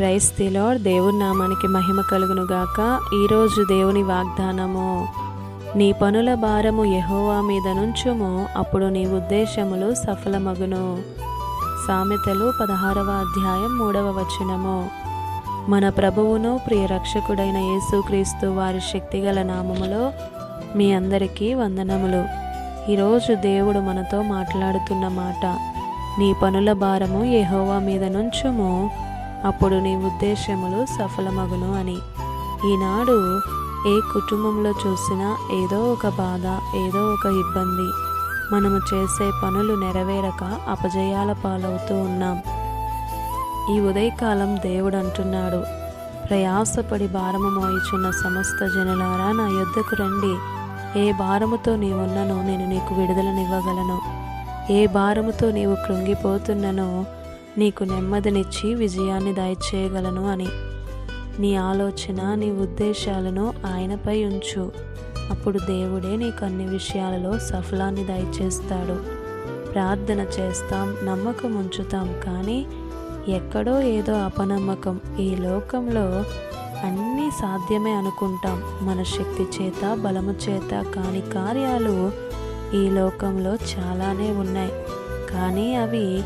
Price తిలోర్ దేవుని నామానికి మహిమ కలుగును గాక. ఈరోజు దేవుని వాగ్దానము నీ పనుల భారము ఎహోవా మీద నుంచుము. అప్పుడు నీ ఉద్దేశములు సఫలమగును. సామెతలు పదహారవ అధ్యాయం మూడవ వచనము. మన ప్రభువును ప్రియ రక్షకుడైన యేసుక్రీస్తు వారి శక్తిగల నామములో మీ అందరికీ వందనములు. ఈరోజు దేవుడు మనతో మాట్లాడుతున్న మాట నీ పనుల భారము ఎహోవా మీద నుంచుము. అప్పుడు నీ ఉద్దేశములు సఫలమగును అని. ఈనాడు ఏ కుటుంబంలో చూసినా ఏదో ఒక బాధ ఏదో ఒక ఇబ్బంది. మనము చేసే పనులు నెరవేరక అపజయాల పాలవుతూ ఉన్నాం. ఈ ఉదయకాలం దేవుడు అంటున్నాడు ప్రయాసపడి భారము మోయిచున్న సమస్త జనులారా నా యొద్దకు రండి. ఏ భారముతో నీవున్ననో నేను నీకు విడుదలనివ్వగలను. ఏ భారముతో నీవు కృంగిపోతున్ననో నీకు నెమ్మదినిచ్చి విజయాన్ని దయచేయగలను అని. నీ ఆలోచన నీ ఉద్దేశాలను ఆయనపై ఉంచు. అప్పుడు దేవుడే నీకు అన్ని విషయాలలో సఫలాన్ని దయచేస్తాడు. ప్రార్థన చేస్తాం నమ్మకం ఉంచుతాం కానీ ఎక్కడో ఏదో అపనమ్మకం. ఈ లోకంలో అన్నీ సాధ్యమే అనుకుంటాం. మన శక్తి చేత బలము చేత కాని కార్యాలు ఈ లోకంలో చాలానే ఉన్నాయి. కానీ అవి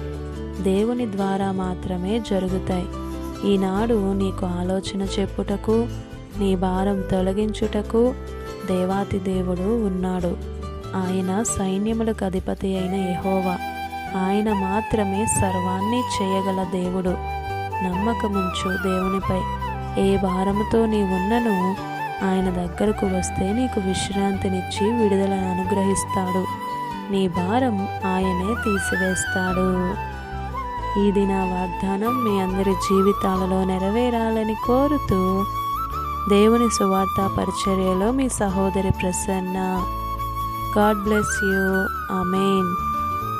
దేవుని ద్వారా మాత్రమే జరుగుతాయి. ఈనాడు నీకు ఆలోచన చెప్పుటకు నీ భారం తొలగించుటకు దేవాతి దేవుడు ఉన్నాడు. ఆయన సైన్యములకు అధిపతి అయిన యహోవా. ఆయన మాత్రమే సర్వాన్ని చేయగల దేవుడు. నమ్మకముంచు దేవునిపై. ఏ భారముతో నీ ఉన్నను ఆయన దగ్గరకు వస్తే నీకు విశ్రాంతినిచ్చి విడుదలను అనుగ్రహిస్తాడు. నీ భారం ఆయనే తీసివేస్తాడు. ఇది నా వాగ్దానం మీ అందరి జీవితాలలో నెరవేరాలని కోరుతూ దేవుని సువార్త పరిచర్యలో మీ సహోదరి Prasanna. God bless you. Amen